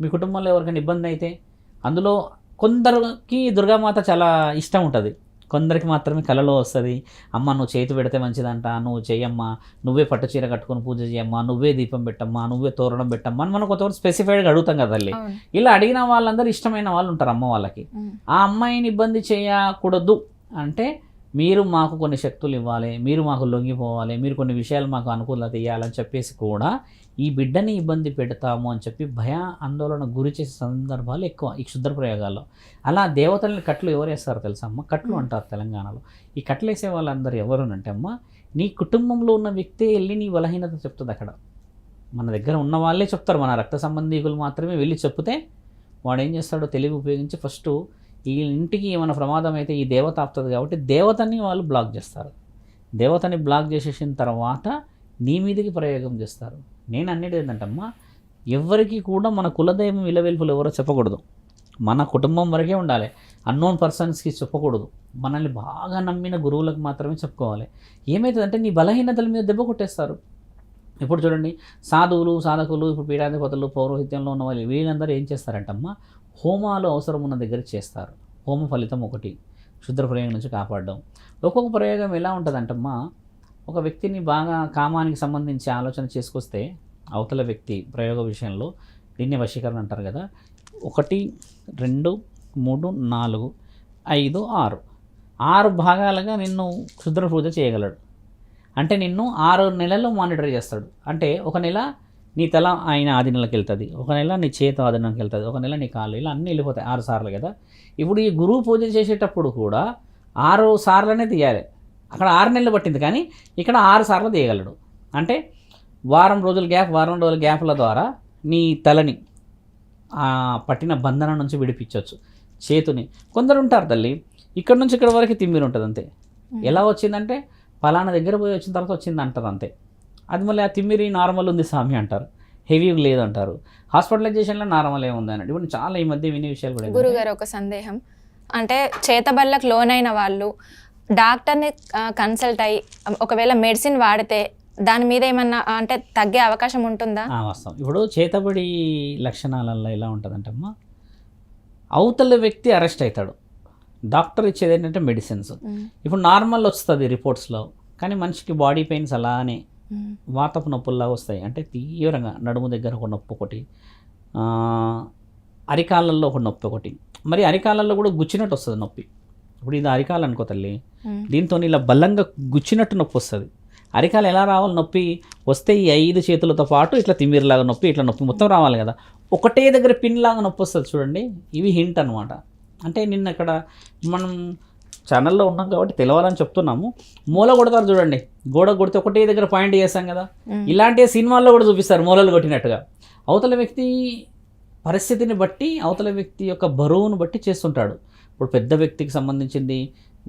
మీ కుటుంబంలో ఎవరికైనా ఇబ్బంది అయితే అందులో కొందరికి దుర్గామాత చాలా ఇష్టం ఉంటుంది. కొందరికి మాత్రమే కలలో వస్తుంది. అమ్మ నువ్వు చేతి పెడితే మంచిదంట నువ్వు చెయ్యమ్మా నువ్వే పట్టు చీర కట్టుకొని పూజ చేయమ్మా నువ్వే దీపం పెట్టమ్మా నువ్వే తోరణం పెట్టమ్మా అని మనం కొంతవరకు స్పెసిఫైడ్గా అడుగుతాం కదా తల్లి. ఇలా అడిగిన వాళ్ళందరూ ఇష్టమైన వాళ్ళు ఉంటారు అమ్మ వాళ్ళకి. ఆ అమ్మాయిని ఇబ్బంది చేయకూడదు. అంటే మీరు మాకు కొన్ని శక్తులు ఇవ్వాలి మీరు మాకు లొంగిపోవాలి మీరు కొన్ని విషయాలు మాకు అనుకూలత ఇవ్వాలని చెప్పేసి కూడా ఈ బిడ్డని ఇబ్బంది పెడతాము అని చెప్పి భయ ఆందోళన గురి చేసే సందర్భాలు ఎక్కువ ఈ క్షుద్ర ప్రయోగాల్లో. అలా దేవతల్ని కట్లు ఎవరు వేస్తారు తెలుసా అమ్మ? కట్లు అంటారు తెలంగాణలో. ఈ కట్లు వేసే వాళ్ళందరూ ఎవరునంటే అమ్మ నీ కుటుంబంలో ఉన్న వ్యక్తే వెళ్ళి నీ బలహీనత చెప్తుంది అక్కడ. మన దగ్గర ఉన్న వాళ్ళే చెప్తారు మన రక్త సంబంధీకులు మాత్రమే వెళ్ళి చెప్తే వాడు ఏం చేస్తాడో తెలివి ఉపయోగించి ఫస్ట్ ఈ ఇంటికి ఏమైనా ప్రమాదం అయితే ఈ దేవత ఆపుతుంది కాబట్టి దేవతని వాళ్ళు బ్లాక్ చేస్తారు. దేవతని బ్లాక్ చేసేసిన తర్వాత నీ మీదకి ప్రయోగం చేస్తారు. నేను అనేది ఏంటంటమ్మా ఎవరికి కూడా మన కులదైవం విలవెల్పులు ఎవరో చెప్పకూడదు. మన కుటుంబం వరకే ఉండాలి. అన్నోన్ పర్సన్స్కి చెప్పకూడదు. మనల్ని బాగా నమ్మిన గురువులకు మాత్రమే చెప్పుకోవాలి. ఏమవుతుందంటే నీ బలహీనతల మీద దెబ్బ కొట్టేస్తారు. ఇప్పుడు చూడండి సాధువులు సాధకులు ఇప్పుడు పీఠాధిపతులు పౌరోహిత్యంలో ఉన్న వాళ్ళు వీళ్ళందరూ ఏం చేస్తారంటమ్మా హోమాలు అవసరం ఉన్న దగ్గర చేస్తారు. హోమ ఫలితం ఒకటి. క్షుద్ర ప్రయోగం నుంచి కాపాడడం. ఒక్కొక్క ప్రయోగం ఎలా ఉంటుందంటమ్మా? ఒక వ్యక్తిని బాగా కామానికి సంబంధించి ఆలోచన చేసుకొస్తే అవతల వ్యక్తి ప్రయోగ విషయంలో దీన్ని వశీకరణ అంటారు కదా. ఒకటి రెండు మూడు నాలుగు ఐదు ఆరు. ఆరు భాగాలుగా నిన్ను క్షుద్ర పూజ చేయగలడు. అంటే నిన్ను ఆరు నెలల్లో మానిటర్ చేస్తాడు. అంటే ఒక నెల నీ తల ఆయన ఆధీనంలోకి వెళ్తుంది. ఒక నెల నీ చేతి ఆధీనంలోకి వెళ్తుంది. ఒక నెల నీ కాళ్ళు ఇలా అన్నీ వెళ్ళిపోతాయి. ఆరు సార్లు కదా. ఇప్పుడు ఈ గురువు పూజ చేసేటప్పుడు కూడా ఆరు సార్లనే తీయాలి. అక్కడ ఆరు నెలలు పట్టింది కానీ ఇక్కడ ఆరు సార్లు తీయగలడు. అంటే వారం రోజుల గ్యాప్ వారం రోజుల గ్యాప్ల ద్వారా నీ తలని ఆ పట్టిన బంధనం నుంచి విడిపించవచ్చు చేతుని. కొందరు ఉంటారు తల్లి ఇక్కడ నుంచి ఇక్కడ వరకు తిమ్మిరి ఉంటుంది అంతే. ఎలా వచ్చిందంటే పలానా దగ్గర పోయి వచ్చిన తర్వాత వచ్చింది అంటారు అంతే. అది మళ్ళీ ఆ తిమ్మిరి నార్మల్ ఉంది స్వామి అంటారు. హెవీ లేదు అంటారు హాస్పిటలైజేషన్లో నార్మల్ ఏముంది అన్నట్టు. ఇప్పుడు చాలా ఈ మధ్య వినే విషయాలు కూడా గురుగారు ఒక సందేహం. అంటే చేతబళ్ళకు లోనైన వాళ్ళు డాక్టర్ని కన్సల్ట్ అయ్యి ఒకవేళ మెడిసిన్ వాడితే దాని మీద ఏమన్నా అంటే తగ్గే అవకాశం ఉంటుందా? ఆ, వాస్తవం. ఇప్పుడు చేతబడి లక్షణాలలో ఎలా ఉంటుందంటమ్మా? అవతల వ్యక్తి అరెస్ట్ అవుతాడు. డాక్టర్ ఇచ్చేది ఏంటంటే మెడిసిన్స్. ఇప్పుడు నార్మల్ వస్తుంది రిపోర్ట్స్లో. కానీ మనిషికి బాడీ పెయిన్స్ అలానే వాతపు నొప్పుల్లా వస్తాయి. అంటే తీవ్రంగా నడుము దగ్గర ఒక నొప్పి ఒకటి ఆ, అరికాళ్ళల్లో ఒక నొప్పి ఒకటి. మరి అరికాళ్ళల్లో కూడా గుచ్చినట్టు వస్తుంది నొప్పి. ఇప్పుడు ఇది అరికాలు అనుకో తల్లి. దీంతో ఇలా బలంగా గుచ్చినట్టు నొప్పి వస్తుంది. అరికాలు ఎలా రావాలి? నొప్పి వస్తే ఈ ఐదు చేతులతో పాటు ఇట్లా తిమ్మిరిలాగా నొప్పి ఇట్లా నొప్పి మొత్తం రావాలి కదా. ఒకటే దగ్గర పిన్ లాగా నొప్పి వస్తుంది చూడండి. ఇవి హింట్ అనమాట అంటే నిన్న ఇక్కడ మనం ఛానల్లో ఉన్నాం కాబట్టి తెలవాలని చెప్తున్నాము. మూల కొడతారు చూడండి. గోడ కొడితే ఒకటే దగ్గర పాయింట్ చేస్తాం కదా. ఇలాంటి సినిమాల్లో కూడా చూపిస్తారు మూలలు కొట్టినట్టుగా. అవతల వ్యక్తి పరిస్థితిని బట్టి అవతల వ్యక్తి యొక్క బరువును బట్టి చేస్తుంటాడు. ఇప్పుడు పెద్ద వ్యక్తికి సంబంధించింది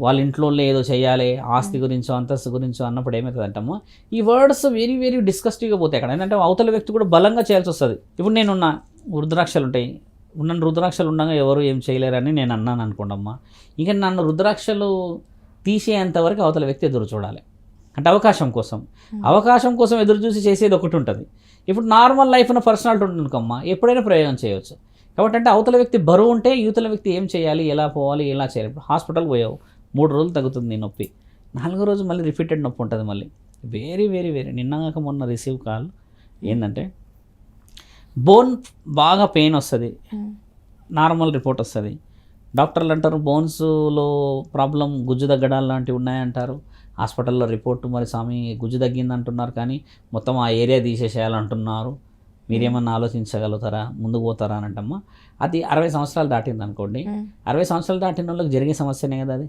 వాళ్ళ ఇంట్లో ఏదో చేయాలి ఆస్తి గురించో అంతస్తు గురించో అన్నప్పుడు ఏమవుతుంది అంటామో ఈ వర్డ్స్ వెరీ వెరీ డిస్కస్టివ్గా పోతాయి అక్కడ. ఏంటంటే అవతల వ్యక్తి కూడా బలంగా చేయాల్సి వస్తుంది. ఇప్పుడు నేనున్న రుద్రాక్షలు ఉంటాయి. ఉన్న రుద్రాక్షలు ఉండగా ఎవరు ఏం చేయలేరని నేను అన్నాను అనుకోండమ్మా. ఇక నన్ను రుద్రాక్షలు తీసేంత వరకు అవతల వ్యక్తి ఎదురు చూడాలి. అంటే అవకాశం కోసం. అవకాశం కోసం ఎదురు చూసి చేసేది ఒకటి ఉంటుంది. ఇప్పుడు నార్మల్ లైఫ్న పర్సనాలిటీ ఉంటుంది కమ్మా ఎప్పుడైనా ప్రయోగం చేయవచ్చు కాబట్టి అంటే అవతల వ్యక్తి బరువు ఉంటే యువతల వ్యక్తి ఏం చేయాలి ఎలా పోవాలి ఎలా చేయాలి? ఇప్పుడు హాస్పిటల్ పోయావు మూడు రోజులు తగ్గుతుంది నీ నొప్పి. నాలుగో రోజు మళ్ళీ రిపీటెడ్ నొప్పి ఉంటుంది మళ్ళీ. వెరీ వెరీ వెరీ నిన్నగాక మొన్న రిసీవ్ కాల్ ఏంటంటే బోన్ బాగా పెయిన్ వస్తుంది. నార్మల్ రిపోర్ట్ వస్తుంది. డాక్టర్లు అంటారు బోన్స్లో ప్రాబ్లం గుజ్జు తగ్గడాలు లాంటివి ఉన్నాయంటారు. హాస్పిటల్లో రిపోర్ట్ మరి స్వామి గుజ్జు తగ్గింది అంటున్నారు కానీ మొత్తం ఆ ఏరియా తీసేసేయాలంటున్నారు. మీరేమన్నా ఆలోచించగలుగుతారా? ముందుకు పోతారా అని అంటమ్మా. అది అరవై సంవత్సరాలు దాటింది అనుకోండి అరవై సంవత్సరాలు దాటిన వాళ్ళకి జరిగే సమస్యనే కదా అది?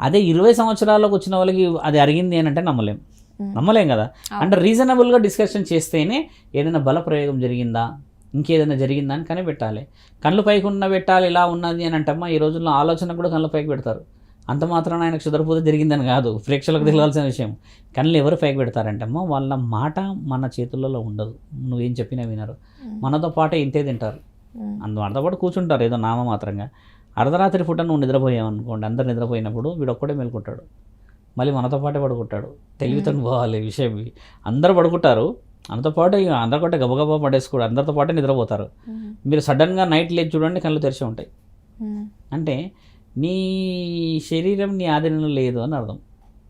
అదే ఇరవై సంవత్సరాల్లోకి వచ్చిన వాళ్ళకి అది అరిగింది అని అంటే నమ్మలేం. ఉమ్, నమ్మలేం కదా. అంటే రీజనబుల్గా డిస్కషన్ చేస్తేనే ఏదైనా బల ప్రయోగం జరిగిందా? ఇంకేదైనా జరిగిందా అని కనిపెట్టాలి కళ్ళు పైకి ఉన్న పెట్టాలి ఇలా ఉన్నది అని అంటమ్మా ఈ రోజుల్లో ఆలోచన కూడా కళ్ళు పైకి పెడతారు. అంత మాత్రాన ఆయన క్షుద్రపూజ జరిగిందని కాదు ప్రేక్షకులకు తెలియాల్సిన విషయం. కళ్ళు ఎవరు పైకి పెడతారంటమ్మా వాళ్ళ మాట మన చేతులలో ఉండదు. నువ్వేం చెప్పినా వినరు. మనతో పాటే ఇంతే తింటారు. ఉమ్, అందు మనతో పాటు కూర్చుంటారు ఏదో నామమాత్రంగా. అర్ధరాత్రి పూట నువ్వు నిద్రపోయావు అనుకోండి అందరు నిద్రపోయినప్పుడు వీడు ఒక్కడే మేలుకుంటాడు. మళ్ళీ మనతో పాటే పడుకుంటాడు. తెలివితో పోవాలి విషయం. అందరూ పడుకుంటారు. మనతో పాటు ఇక అందరితో పాటు గబగబా పడేసుకోడు. అందరితో పాటే నిద్రపోతారు. మీరు సడన్గా నైట్ లేచి చూడండి కళ్ళు తెరిచి ఉంటాయి. అంటే నీ శరీరం నీ ఆధీనంలో లేదు అని అర్థం.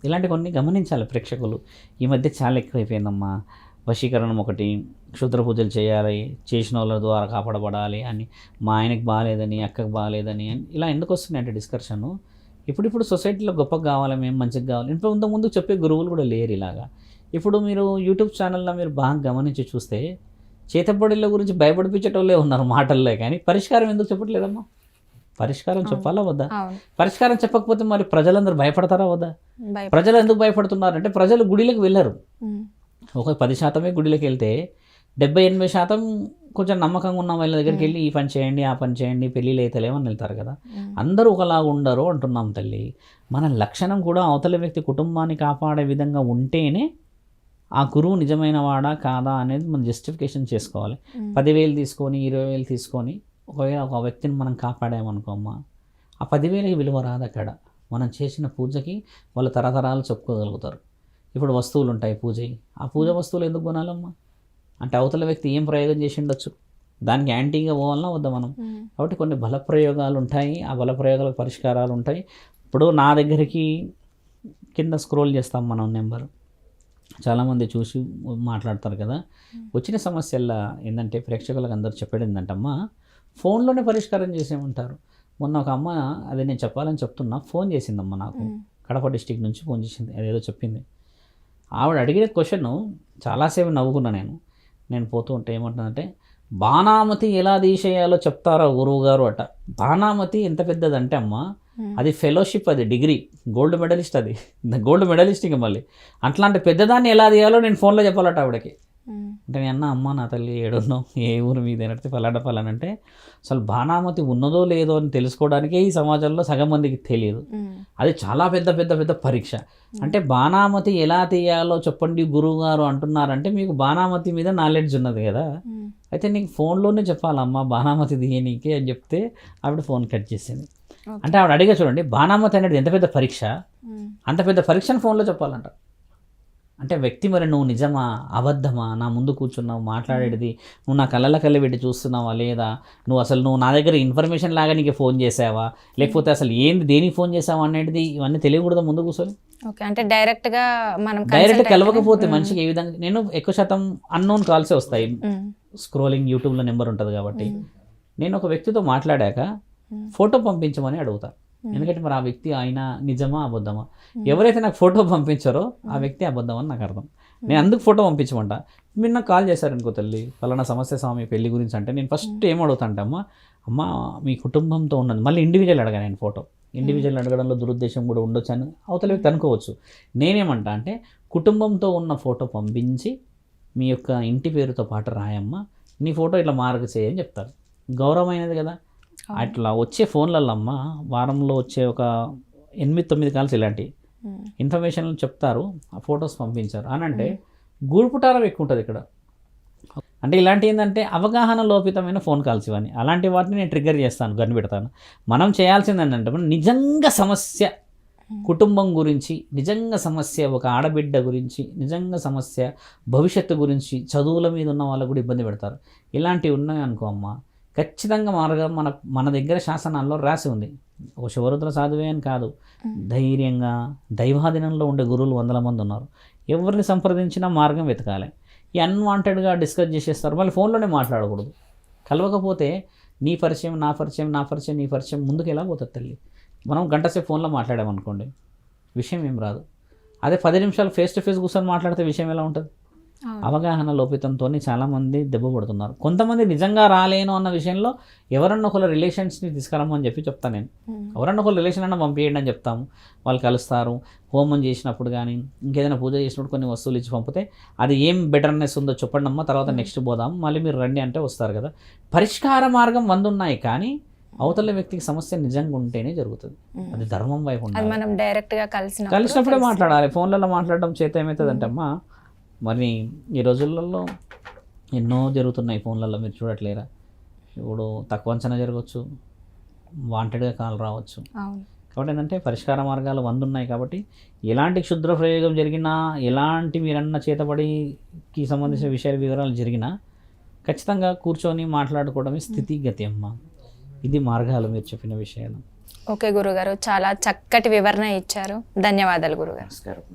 ఇలాంటి కొన్ని గమనించాలి ప్రేక్షకులు. ఈ మధ్య చాలా ఎక్కువైపోయిందమ్మా. వశీకరణం ఒకటి క్షుద్ర పూజలు చేయాలి చేసిన వాళ్ళ ద్వారా కాపాడబడాలి అని మా ఆయనకి బాగాలేదని అక్కకి బాగాలేదని అని ఇలా ఎందుకు వస్తున్నాయి అంటే డిస్కషన్ ఇప్పుడు ఇప్పుడు సొసైటీలో గొప్పగా కావాలి మేము? మంచిగా కావాలి? ఇప్పుడు ఇంత ముందు చెప్పే గురువులు కూడా లేరు ఇలాగా. ఇప్పుడు మీరు యూట్యూబ్ ఛానల్లో మీరు బాగా గమనించి చూస్తే చేతబడిల గురించి భయపడిపించేటోళ్ళే ఉన్నారు మాటల్లో కానీ పరిష్కారం ఎందుకు చెప్పట్లేదమ్మా? పరిష్కారం చెప్పాలా వద్దా? పరిష్కారం చెప్పకపోతే మరి ప్రజలందరూ భయపడతారా వద్దా? ప్రజలు ఎందుకు భయపడుతున్నారు? అంటే ప్రజలు గుడిలకు వెళ్ళరు. ఒక పది శాతమే గుడిలోకి వెళ్తే డెబ్బై ఎనభై శాతం కొంచెం నమ్మకంగా ఉన్న వాళ్ళ దగ్గరికి వెళ్ళి ఈ పని చేయండి ఆ పని చేయండి పెళ్ళిళ్ళు అయితేలేమని వెళ్తారు కదా. ఉమ్, అందరూ ఒకలాగా ఉండరు అంటున్నాం తల్లి. మన లక్షణం కూడా అవతల వ్యక్తి కుటుంబాన్ని కాపాడే విధంగా ఉంటేనే ఆ గురువు నిజమైన వాడా కాదా అనేది మనం జస్టిఫికేషన్ చేసుకోవాలి. ఉమ్, పదివేలు తీసుకొని ఇరవై వేలు తీసుకొని ఒకవేళ ఒక వ్యక్తిని మనం కాపాడామనుకోమ్మా ఆ పదివేలకి విలువ రాదు అక్కడ. మనం చేసిన పూజకి వాళ్ళు తరతరాలు చెప్పుకోగలుగుతారు. ఇప్పుడు వస్తువులు ఉంటాయి పూజకి. ఆ పూజ వస్తువులు ఎందుకు కొనాలమ్మా? అంటే అవతల వ్యక్తి ఏం ప్రయోగం చేసి ఉండొచ్చు దానికి యాంటీగా పోవాలన్నా వద్దా మనం? కాబట్టి కొన్ని బల ప్రయోగాలు ఉంటాయి ఆ బల ప్రయోగాలకు పరిష్కారాలు ఉంటాయి ఇప్పుడు నా దగ్గరికి కింద స్క్రోల్ చేస్తాం మనం నెంబర్. చాలామంది చూసి మాట్లాడతారు కదా. వచ్చిన సమస్యల్లో ఏంటంటే ప్రేక్షకులకు అందరూ చెప్పేది ఏంటంటమ్మా ఫోన్లోనే పరిష్కారం చేసేమంటారు. మొన్న ఒక అమ్మ అది నేను చెప్పాలని చెప్తున్నా ఫోన్ చేసిందమ్మా నాకు. కడప డిస్టిక్ నుంచి ఫోన్ చేసింది అదేదో చెప్పింది. ఆవిడ అడిగిన క్వశ్చన్ చాలాసేపు నవ్వుకున్నా నేను. నేను పోతూ ఉంటే ఏమంటుందంటే బాణామతి ఎలా తీసేయాలో చెప్తారా గురువు గారు అట. బాణామతి ఎంత పెద్దదంటే అమ్మా ఉమ్, అది ఫెలోషిప్ అది డిగ్రీ గోల్డ్ మెడలిస్ట్ అది. గోల్డ్ మెడలిస్ట్ ఇంకా మళ్ళీ. అట్లాంటి పెద్దదాన్ని ఎలా తీయాలో నేను ఫోన్లో చెప్పాలట ఆవిడకి. అంటే నేను అన్న అమ్మ నా తల్లి ఏడున్నావు ఏ ఊరు మీద ఏనంటే ఫలాడ ఫలానంటే అసలు బాణామతి ఉన్నదో లేదో అని తెలుసుకోవడానికే ఈ సమాజంలో సగం మందికి తెలియదు. అది చాలా పెద్ద పెద్ద పెద్ద పరీక్ష. అంటే బాణామతి ఎలా తీయాలో చెప్పండి గురువు గారు అంటున్నారంటే మీకు బాణామతి మీద నాలెడ్జ్ ఉన్నది కదా. అయితే నీకు ఫోన్లోనే చెప్పాలమ్మా బాణామతి తీయనీకే అని చెప్తే ఆవిడ ఫోన్ కట్ చేసింది. అంటే ఆవిడ అడిగా చూడండి బాణామతి అనేది ఎంత పెద్ద పరీక్ష? అంత పెద్ద పరీక్షను ఫోన్లో చెప్పాలంట. అంటే వ్యక్తి మరి నువ్వు నిజమా? అబద్ధమా? నా ముందు కూర్చున్నావు మాట్లాడేది. నువ్వు నా కళ్ళ కళ్ళ పెట్టి చూస్తున్నావా లేదా? నువ్వు అసలు నువ్వు నా దగ్గర ఇన్ఫర్మేషన్ లాగా నీకు ఫోన్ చేసావా? లేకపోతే అసలు ఏంది దేనికి ఫోన్ చేసావా అనేది ఇవన్నీ తెలియకూడదు ముందు కూర్చొని. ఓకే అంటే డైరెక్ట్గా మనం డైరెక్ట్ కలవకపోతే మనిషికి ఏ విధంగా నేను ఎక్కువ శాతం అన్నోన్ కాల్సే వస్తాయి. స్క్రోలింగ్ యూట్యూబ్లో నెంబర్ ఉంటుంది కాబట్టి. నేను ఒక వ్యక్తితో మాట్లాడాక ఫోటో పంపించమని అడుగుతా. ఉమ్, ఎందుకంటే మరి ఆ వ్యక్తి ఆయన నిజమా అబద్ధమా? ఉమ్. ఎవరైతే నాకు ఫోటో పంపించారో ఆ వ్యక్తి అబద్ధం అని నాకు అర్థం. నేను అందుకు ఫోటో పంపించమంట. మీరు నాకు కాల్ చేశారనుకో తల్లి ఫలానా సమస్య స్వామి పెళ్ళి గురించి అంటే నేను ఫస్ట్ ఏం అడుగుతా అంటే అమ్మ అమ్మ మీ కుటుంబంతో ఉన్నది. మళ్ళీ ఇండివిజువల్ అడగా నేను ఫోటో. ఇండివిజువల్ అడగడంలో దురుద్దేశం కూడా ఉండొచ్చు అని అవతల వ్యక్తి అనుకోవచ్చు. నేనేమంటా అంటే కుటుంబంతో ఉన్న ఫోటో పంపించి మీ యొక్క ఇంటి పేరుతో పాటు రాయమ్మ నీ ఫోటో ఇట్లా మార్క్ చేయని చెప్తారు. గౌరవమైనది కదా. అట్లా వచ్చే ఫోన్లలో అమ్మ వారంలో వచ్చే ఒక ఎనిమిది తొమ్మిది కాల్స్ ఇలాంటివి ఇన్ఫర్మేషన్ చెప్తారు ఆ ఫొటోస్ పంపించారు. అని అంటే గూడుపుటారం ఎక్కువ ఉంటుంది ఇక్కడ. అంటే ఇలాంటి ఏంటంటే అవగాహన లోపితమైన ఫోన్ కాల్స్ ఇవన్నీ. అలాంటి వాటిని నేను ట్రిగ్గర్ చేస్తాను గన్ను పెడతాను. మనం చేయాల్సింది ఏంటంటే మనం నిజంగా సమస్య కుటుంబం గురించి నిజంగా సమస్య ఒక ఆడబిడ్డ గురించి నిజంగా సమస్య భవిష్యత్తు గురించి చదువుల మీద ఉన్న వాళ్ళకు కూడా ఇబ్బంది పెడతారు. ఇలాంటివి ఉన్నాయి అనుకో అమ్మ ఖచ్చితంగా మార్గం మన మన దగ్గర శాసనాల్లో రాసి ఉంది. ఒక శివరుద్ర సాధువే అని కాదు. ధైర్యంగా దైవాధీనంలో ఉండే గురువులు వందల మంది ఉన్నారు. ఎవరిని సంప్రదించినా మార్గం వెతకాలి. ఈ అన్వాంటెడ్గా డిస్కస్ చేసేస్తారు. మళ్ళీ ఫోన్లోనే మాట్లాడకూడదు. కలవకపోతే నీ పరిచయం నా పరిచయం నా పరిచయం నీ పరిచయం ముందుకు ఎలా పోతుంది తల్లి? మనం గంట సేపు ఫోన్లో మాట్లాడామనుకోండి విషయం ఏం రాదు. అదే పది నిమిషాలు ఫేస్ టు ఫేస్ కూర్చొని మాట్లాడితే విషయం ఎలా ఉంటుంది. అవగాహన లోపితంతో చాలామంది దెబ్బ పడుతున్నారు. కొంతమంది నిజంగా రాలేను అన్న విషయంలో ఎవరన్నా ఒకళ్ళ రిలేషన్స్ని తీసుకురమ్మని చెప్పి చెప్తాను నేను. ఎవరన్నా ఒకళ్ళు రిలేషన్ అన్న పంపించండి అని చెప్తాము. వాళ్ళు కలుస్తారు. హోమం చేసినప్పుడు కానీ ఇంకేదైనా పూజ చేసినప్పుడు కొన్ని వస్తువులు ఇచ్చి పంపితే అది ఏం బెటర్నెస్ ఉందో చెప్పండి అమ్మా తర్వాత నెక్స్ట్ పోదాం. మళ్ళీ మీరు రండి అంటే వస్తారు కదా. పరిష్కార మార్గం వంద ఉన్నాయి కానీ అవతల వ్యక్తికి సమస్య నిజంగా ఉంటేనే జరుగుతుంది. అది ధర్మం వైపు మనం డైరెక్ట్గా కలిసిన కలిసినప్పుడే మాట్లాడాలి. ఫోన్లలో మాట్లాడడం చేత ఏమవుతుందంటే అమ్మా మరి ఈ రోజులలో ఎన్నో జరుగుతున్నాయి ఫోన్లలో మీరు చూడట్లేరా? ఇప్పుడు తక్కువ అంచనా జరగవచ్చు వాంటెడ్గా కాల్ రావచ్చు. కాబట్టి ఏంటంటే పరిష్కార మార్గాలు వంద ఉన్నాయి కాబట్టి ఎలాంటి క్షుద్ర ప్రయోగం జరిగినా ఎలాంటి మీరన్న చేతబడికి సంబంధించిన విషయాల వివరాలు జరిగినా ఖచ్చితంగా కూర్చొని మాట్లాడుకోవడమే స్థితిగతి అమ్మ. ఇది మార్గాలు మీరు చెప్పిన విషయాలు. ఓకే గురుగారు చాలా చక్కటి వివరణ ఇచ్చారు. ధన్యవాదాలు గురుగారు. నమస్కారం.